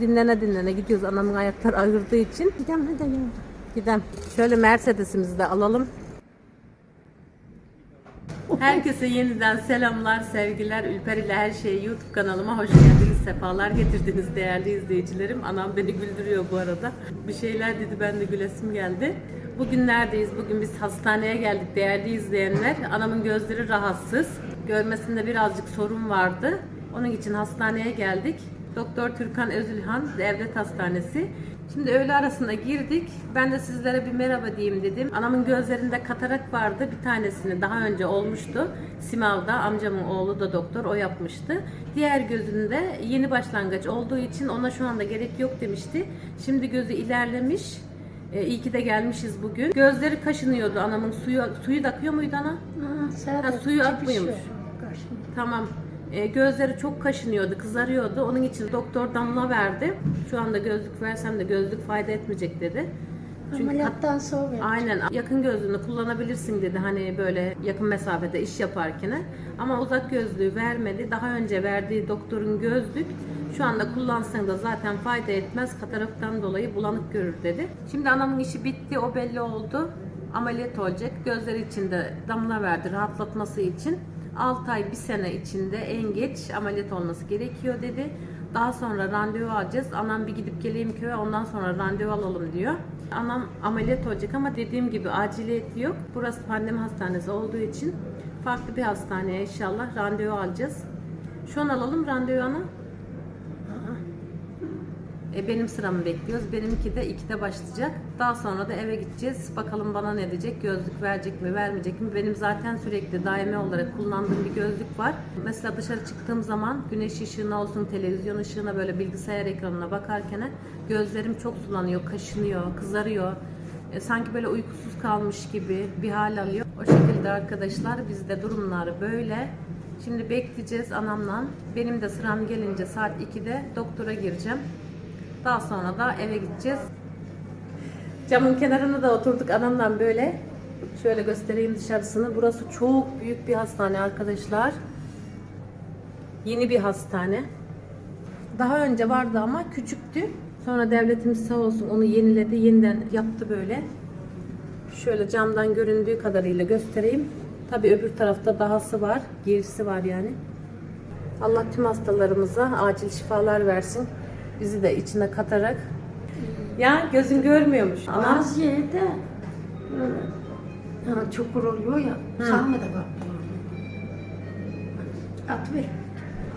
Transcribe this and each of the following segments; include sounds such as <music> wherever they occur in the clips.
Dinlene dinlene gidiyoruz. Anamın ayakları ağırdığı için. Gidem hadi yavrum. Gidelim. Şöyle Mercedes'imizi de alalım. Herkese yeniden selamlar, sevgiler. Ülper ile her şey YouTube kanalıma hoş geldiniz, sefalar getirdiniz değerli izleyicilerim. Anam beni güldürüyor bu arada. Bir şeyler dedi, ben de gülesim geldi. Bugün neredeyiz? Bugün biz hastaneye geldik değerli izleyenler. Anamın gözleri rahatsız. Görmesinde birazcık sorun vardı. Onun için hastaneye geldik. Doktor Türkan Özülhan Devlet Hastanesi. Şimdi öğle arasında girdik. Ben de sizlere bir merhaba diyeyim dedim. Anamın gözlerinde katarak vardı. Bir tanesini daha önce olmuştu. Simav'da amcamın oğlu da doktor o yapmıştı. Diğer gözünde yeni başlangıç olduğu için ona şu anda gerek yok demişti. Şimdi gözü ilerlemiş. E, iyi ki de gelmişiz bugün. Gözleri kaşınıyordu anamın suyu suyu da akıyor muydu ana? Ha, Ha, suyu akmıyormuş. Tamam. E, gözleri çok kaşınıyordu, kızarıyordu. Onun için doktor damla verdi. Şu anda gözlük versem de gözlük fayda etmeyecek dedi. Çünkü Ameliyattan sonra. Aynen yakın gözlüğünü kullanabilirsin dedi hani böyle yakın mesafede iş yaparken ama uzak gözlüğü vermedi. Daha önce verdiği doktorun gözlük şu anda kullansan da zaten fayda etmez kataraktan dolayı bulanık görür dedi. Şimdi anamın işi bitti o belli oldu. Ameliyat olacak. Gözleri içinde damla verdi rahatlatması için. 6 ay 1 sene içinde en geç ameliyat olması gerekiyor dedi. Daha sonra randevu alacağız. Anam bir gidip geleyim köye ondan sonra randevu alalım diyor. Anam ameliyat olacak ama dediğim gibi aciliyeti yok. Burası pandemi hastanesi olduğu için farklı bir hastaneye inşallah randevu alacağız. Şu an alalım randevu ana. E, benim sıramı bekliyoruz. Benimki de 2'de başlayacak. Daha sonra da eve gideceğiz. Bakalım bana ne diyecek? Gözlük verecek mi, vermeyecek mi? Benim zaten sürekli daimi olarak kullandığım bir gözlük var. Mesela dışarı çıktığım zaman güneş ışığına olsun, televizyon ışığına böyle bilgisayar ekranına bakarken gözlerim çok sulanıyor, kaşınıyor, kızarıyor. E, sanki böyle uykusuz kalmış gibi bir hal alıyor. O şekilde arkadaşlar bizde durumlar böyle. Şimdi bekleyeceğiz anamla. Benim de sıram gelince saat 2'de doktora gireceğim. Daha sonra da eve gideceğiz. Camın kenarına da oturduk anamdan böyle. Şöyle göstereyim dışarısını. Burası çok büyük bir hastane arkadaşlar. Yeni bir hastane. Daha önce vardı ama küçüktü. Sonra devletimiz sağ olsun onu yeniledi. Yeniden yaptı böyle. Şöyle camdan göründüğü kadarıyla göstereyim. Tabii öbür tarafta dahası var. Gerisi var yani. Allah tüm hastalarımıza acil şifalar versin. Bizi de içine katarak. Ya gözün görmüyormuş. Anam Bazı yerde böyle, ha, çukur oluyor ya. Sağma da bak. At ver.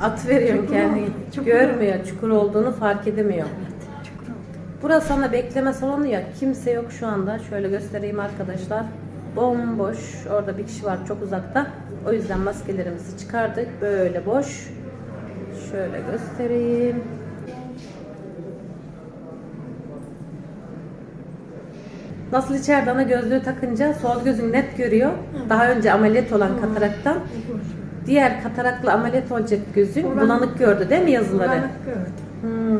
at veriyorum Çukur kendini. oldu, çukur Görmüyor. Çukur olduğunu fark edemiyor. Evet. Çukur oldu. Burası sana bekleme salonu ya. Kimse yok şu anda. Şöyle göstereyim arkadaşlar. Bomboş. Orada bir kişi var çok uzakta. O yüzden maskelerimizi çıkardık. Böyle boş. Şöyle göstereyim. Nasıl içeride ana gözlüğü takınca sol gözün net görüyor. Daha önce ameliyat olan kataraktan. Diğer katarakla ameliyat olacak gözün Bulanık. bulanık gördü değil mi yazıları? Bulanık gördüm. Hmm.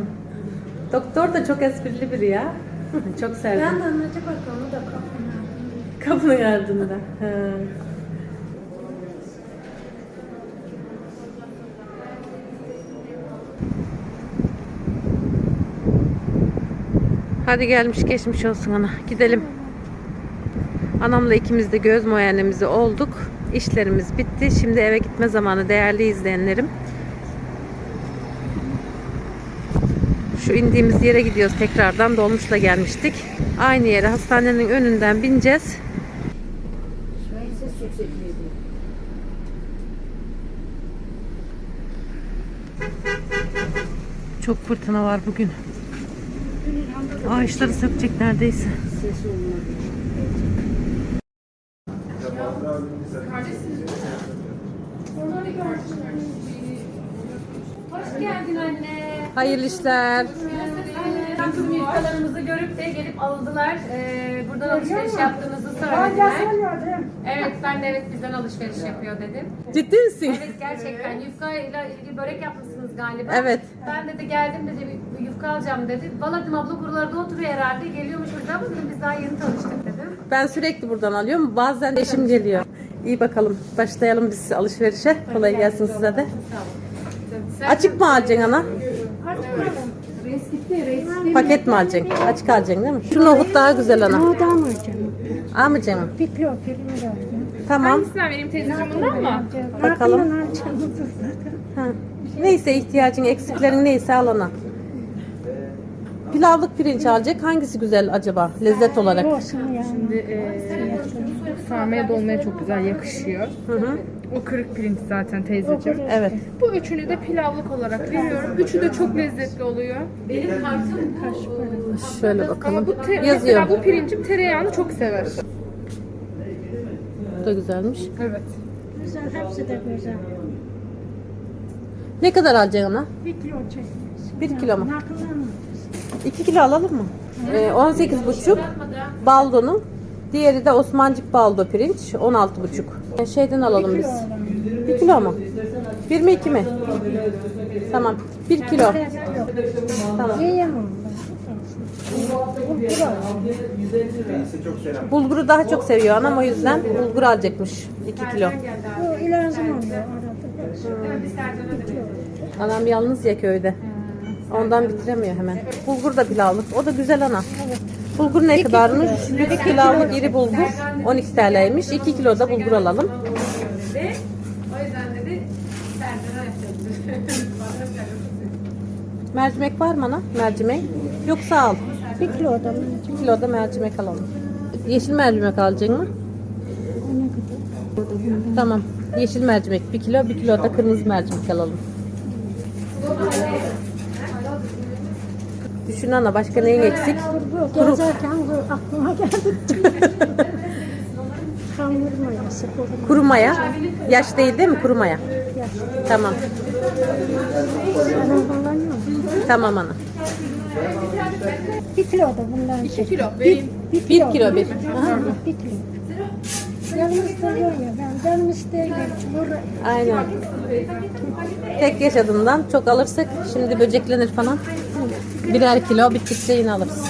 Doktor da çok esprili biri ya. çok sevdim. Ben de anlatacak bak onu da. Kapının ardında. He. Hadi gelmiş geçmiş olsun ana. Gidelim. Anamla ikimiz de göz muayenemizi olduk. İşlerimiz bitti. Şimdi eve gitme zamanı değerli izleyenlerim. Şu indiğimiz yere gidiyoruz tekrardan. Dolmuşla gelmiştik. Aynı yere hastanenin önünden bineceğiz. Çok fırtına var bugün. Ağaçları sökecek neredeyse. Hoş geldin anne. Hayırlı işler. Bizim yufkalarımızı görüp de gelip aldılar. Ee, buradan alışveriş yaptığınızı söylediler. Evet ben de evet bizden alışveriş yapıyor dedim. Ciddi misin? Evet gerçekten yufka ile ilgili börek yapmışsınız galiba. Evet. Ben dedi geldim dedi bir yufka alacağım dedi. Valla dedim abla buralarda oturuyor herhalde. Geliyormuş burada ama dedim biz daha yeni tanıştık dedim. Ben sürekli buradan alıyorum. Bazen eşim geliyor. İyi bakalım. Başlayalım biz alışverişe. Kolay gelsin size de. Sen Açık mı alacaksın ana? Artık Eski Paket mi alacaksın? Açık alacaksın değil mi? Şu nohut daha güzel ana. Nohuda mı canım? Almayacaksın mı? Bir kilo pirinç alacağım. Tamam. Hangisinden vereyim teyzeciğim bundan mı? Bakalım. Alacağım zaten. Ha. Neyse ihtiyacın, eksiklerin neyse al ana. Pilavlık pirinç alacak. Hangisi güzel acaba lezzet olarak? Şimdi e, sarmaya dolmaya çok güzel yakışıyor. Hı hı. O kırık pirinç zaten teyzeciğim. Evet. Bu üçünü de pilavlık olarak veriyorum. Üçü de çok lezzetli oluyor. Şöyle Ama bakalım. bu te- Yazıyor. mesela bu pirincim tereyağını çok sever. Bu da güzelmiş. Evet. Güzel, hepsi de güzel. Ne kadar alacaksın ana? Bir kilo çekmiş. Bir kilo mu? Mi? 2 kilo alalım mı? Ee, 18,5 baldonun. Diğeri de Osmancık baldo pirinç 16,5. Ee, Şeyden alalım biz. 1 kilo mu? 1 mi 2 mi? Tamam. 1 kilo. Tamam. Bulguru daha çok seviyor anam o yüzden bulgur alacakmış 2 kilo. Arada. Anam yalnız ya köyde. Ondan bitiremiyor hemen. Bulgur da pilavlık. O da güzel ana. Bulgur ne kadarmış? 1 pilavlık iri bulgur 12 TL'ymiş. 2 kilo da bulgur alalım. Mercimek var mı ana? Mercimek. Yoksa al. Bir kilo da mı? 2 kilo da mercimek alalım. Yeşil mercimek alacaksın mı? Tamam. Yeşil mercimek 1 kilo, 1 kilo da kırmızı mercimek alalım. Düşün ana başka neyin eksik? Bu gezerken bu aklıma geldi. Hamur mayası kuruma. Kuru maya. Yaş değil değil mi kuru maya? Tamam. Tamam ana. Bir kilo da bundan çek. kilo vereyim. Bir 1 kilo bir. Aha. Bir kilo. Canım istiyor ya ben. Canım istiyor ya. Burada Aynen. Tek yaşadığından çok alırsak şimdi böceklenir falan. Birer kilo bittikçe yine alırız.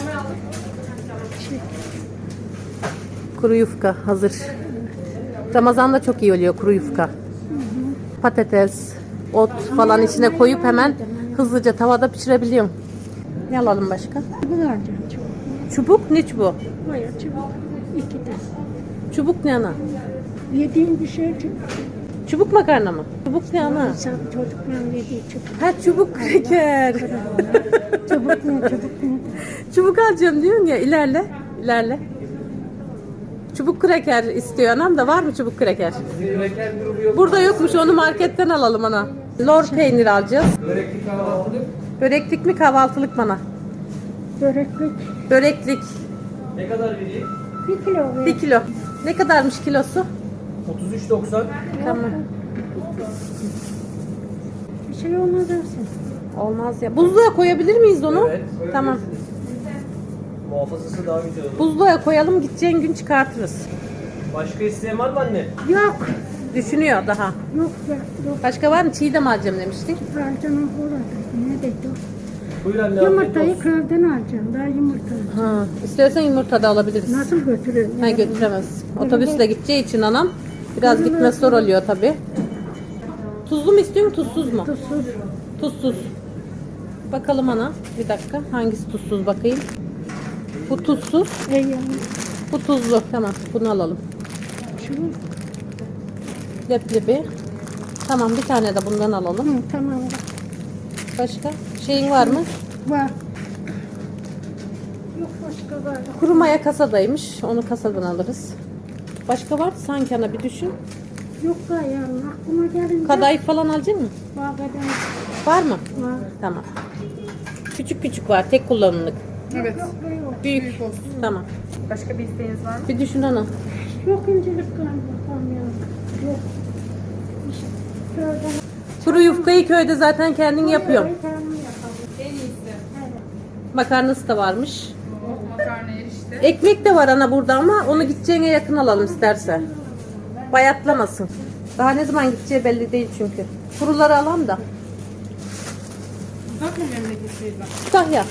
Kuru yufka hazır. Ramazan'da çok iyi oluyor kuru yufka. Patates, ot falan içine koyup hemen hızlıca tavada pişirebiliyorum. Ne alalım başka? bu alacağım çok. Çubuk ne çubuğu? Baya çubuk. İki de. Çubuk ne ana? Yediğim bir şey çubuk. Çubuk makarna mı? Çubuk ne ana? Çocukların yediği çubuk. Ha çubuk kreker. <laughs> Çubuk ne çubuk ne? Çubuk alacağım diyorsun ya ilerle. ilerle. Çubuk kreker istiyor anam da var mı çubuk kreker? Burada yokmuş onu marketten alalım ana. Lor peynir alacağız. Böreklik mi kahvaltılık bana? Böreklik. Böreklik Ne kadar vereyim? Bir kilo bir kilo. Ne kadarmış kilosu? 33.90. Tamam. Bir şey olmaz dersin. Olmaz ya. Buzluğa koyabilir miyiz onu? Evet. Tamam. Muhafazası daha güzel olur. Buzluğa koyalım gideceğin gün çıkartırız. Başka isteyen var mı anne? Yok. Düşünüyor daha. Yok ya. Yok. Başka var mı? Çiğdem alacağım demiştik. Alacağım orada. Ne dedi? Buyur anne. Yumurtayı kırıldan alacağım. Daha yumurta. Ha, istersen yumurta da alabiliriz. Nasıl götürürüm? Ha götüremez. Otobüsle gideceği için anam biraz gitmesi zor oluyor tabi. Tuzlu mu istiyorsun tuzsuz mu? Tuzsuz. Tuzsuz. Bakalım ana. Bir dakika. Hangisi tuzsuz bakayım. Bu tuzsuz. Bu tuzlu. Tamam. Bunu alalım. Leblebi. Tamam bir tane de bundan alalım. Hı, tamam. Başka? Şeyin var mı? Var. Yok başka var. Kuru maya kasadaymış. Onu kasadan alırız. Başka var mı sanki ana bir düşün. Yok da yani aklıma gelince. Kadayıf falan alacak mı? Var kadar. Var mı? Var. Tamam. Küçük küçük var. Tek kullanımlık. Evet. Yok yok. Büyük. olsun. Tamam. Başka bir isteğiniz var mı? Bir düşün ana. Yok incelik galiba. Tamam ya. Yok. İşte. Kuru yufkayı köyde zaten kendin yapıyorsun. Kendim yapalım. En iyisi. Evet. Makarnası da varmış. Makarna erişte. Ekmek de var ana burada ama onu gideceğine yakın alalım isterse. Bayatlamasın. Daha ne zaman gideceği belli değil çünkü. Kuruları alalım da. Uzak mı memleketteyiz bak? Kütahya.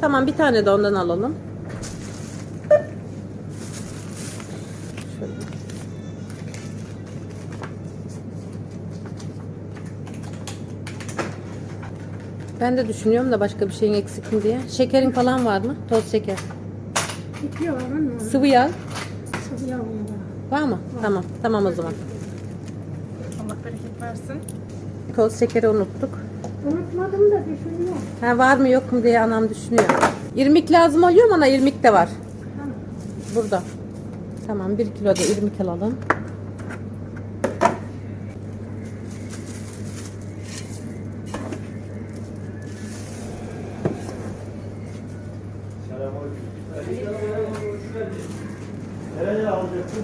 Tamam bir tane de ondan alalım. Ben de düşünüyorum da başka bir şeyin eksik mi diye. Şekerin falan var mı? Toz şeker. Bitiyor ama Sıvı yağ sıvı yağ var. var mı? Tamam. Tamam o zaman. Allah bereket versin. Toz şekeri unuttuk. Unutmadım da düşünüyorum. Ha, var mı yok mu diye anam düşünüyor. İrmik lazım oluyor mu ana? İrmik de var. Tamam. Burada. Tamam bir kilo da irmik alalım. Nereye alacaksın?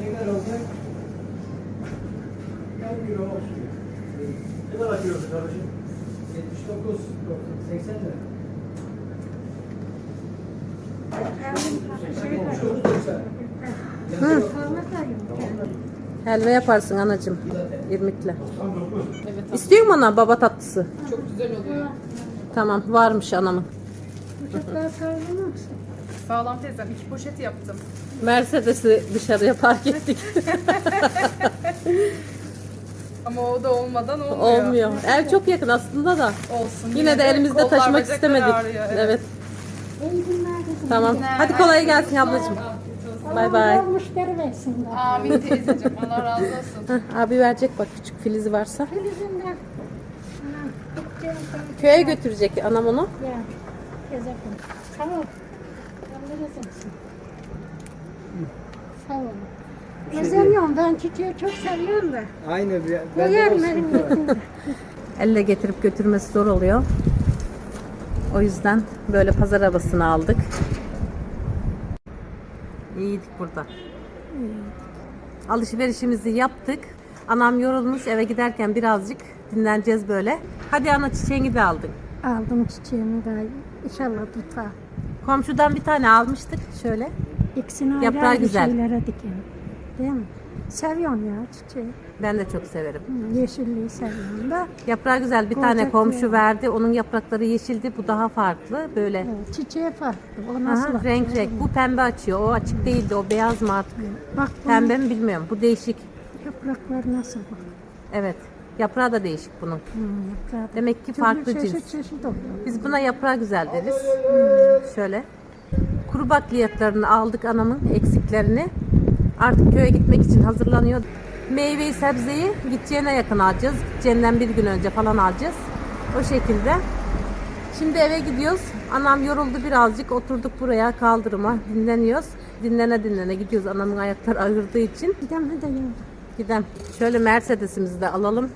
Ne kadar olacak? Ben euro olsun. Ne kadar kilosu kardeşim? 79, 80 lira. 79, 90. Parmak ayım. Helva yaparsın anacığım. İrmikle. İstiyor musun ana baba tatlısı? Çok güzel oluyor. Tamam varmış anamın. Çocuklar kavramaksa. Sağlam teyzem iki poşet yaptım. Mercedes'i dışarıya park ettik. <laughs> Ama o da olmadan olmuyor. Olmuyor. Ev çok yakın aslında da. Olsun. Yine de elimizde kollar, taşımak istemedik. ağrıyor, Evet. İyi günler kızım. Tamam. Hadi kolay gelsin ablacığım. Bay bay. Allah müşteri versinler. Amin teyzeciğim. Allah razı olsun. <laughs> Heh, abi verecek bak küçük filizi varsa. Filizimden. Anam, gideceğim ben. Köye götürecek anam onu. Ya. Gezelim. Tamam. Göndereceksin. Sağ ol. Gezemiyorum. Ben çiçeği çok seviyorum da. Aynı bir. Koyarım benim götümde. <laughs> Elle getirip götürmesi zor oluyor. O yüzden böyle pazar arabasını aldık. İyiydik burada. Alışverişimizi yaptık. Anam yorulmuş eve giderken birazcık dinleneceğiz böyle. Hadi ana çiçeğini de aldık. Aldım çiçeğimi da inşallah tutar. Komşudan bir tane almıştık şöyle. İkisini ayrı Yaprağı ayrı güzel. şeylere dikelim. Değil mi? Seviyorum ya çiçeği. Ben de çok severim. Hı, Yeşilliği seviyorum da. Yaprağı güzel bir tane komşu verdi. Onun yaprakları yeşildi. Bu daha farklı. Böyle Evet, çiçeği farklı. O nasıl Aha, renk renk. Bu pembe açıyor. O açık değildi. O beyaz mı artık? Bak Pembe mi bilmiyorum. Bu değişik. yaprakları nasıl bak. Evet. Yaprağı da değişik bunun. Hı, yaprağı da. Demek ki Türlü farklı çeşit cins. çeşit oluyor. Biz buna yaprağı güzel deriz. Şöyle. Kuru bakliyatlarını aldık anamın eksiklerini. Artık köye gitmek için hazırlanıyor. Meyveyi, sebzeyi gideceğine yakın alacağız. Gideceğinden bir gün önce falan alacağız. O şekilde. Şimdi eve gidiyoruz. Anam yoruldu birazcık. Oturduk buraya kaldırıma. Dinleniyoruz. Dinlene dinlene gidiyoruz. Anamın ayakları ağırdığı için. Gidem hadi yavrum. Gidem. Şöyle Mercedes'imizi de alalım.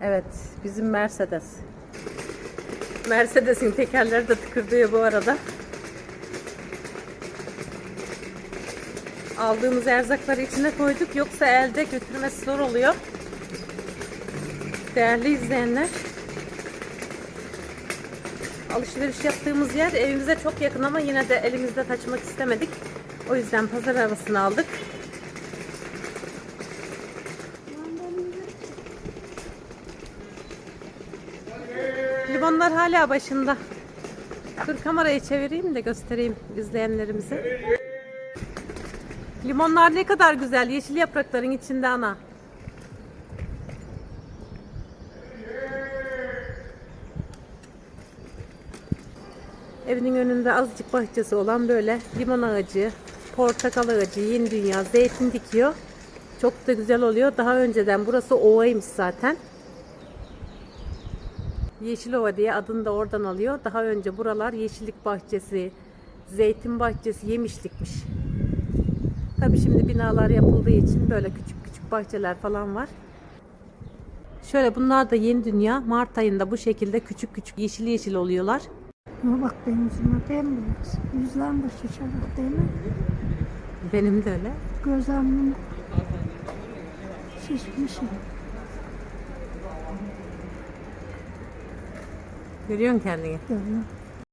Evet, bizim Mercedes. Mercedes'in tekerleri de tıkırdıyor bu arada. Aldığımız erzakları içine koyduk. Yoksa elde götürmesi zor oluyor. Değerli izleyenler. Alışveriş yaptığımız yer evimize çok yakın ama yine de elimizde taşımak istemedik. O yüzden pazar arabasını aldık. Limonlar hala başında. Dur kamerayı çevireyim de göstereyim izleyenlerimize. Limonlar ne kadar güzel. Yeşil yaprakların içinde ana. Evinin önünde azıcık bahçesi olan böyle limon ağacı, portakal ağacı, yeni dünya, zeytin dikiyor. Çok da güzel oluyor. Daha önceden burası ovaymış zaten. Yeşilova diye adını da oradan alıyor. Daha önce buralar yeşillik bahçesi, zeytin bahçesi, yemişlikmiş. Tabi şimdi binalar yapıldığı için böyle küçük küçük bahçeler falan var. Şöyle bunlar da yeni dünya. Mart ayında bu şekilde küçük küçük yeşil yeşil oluyorlar. Ama bak benim yüzüme mi? Yüzlerim de şişerik değil mi? Benim de öyle. Gözlerim şişmişim. Görüyorsun kendini. Görüyorum.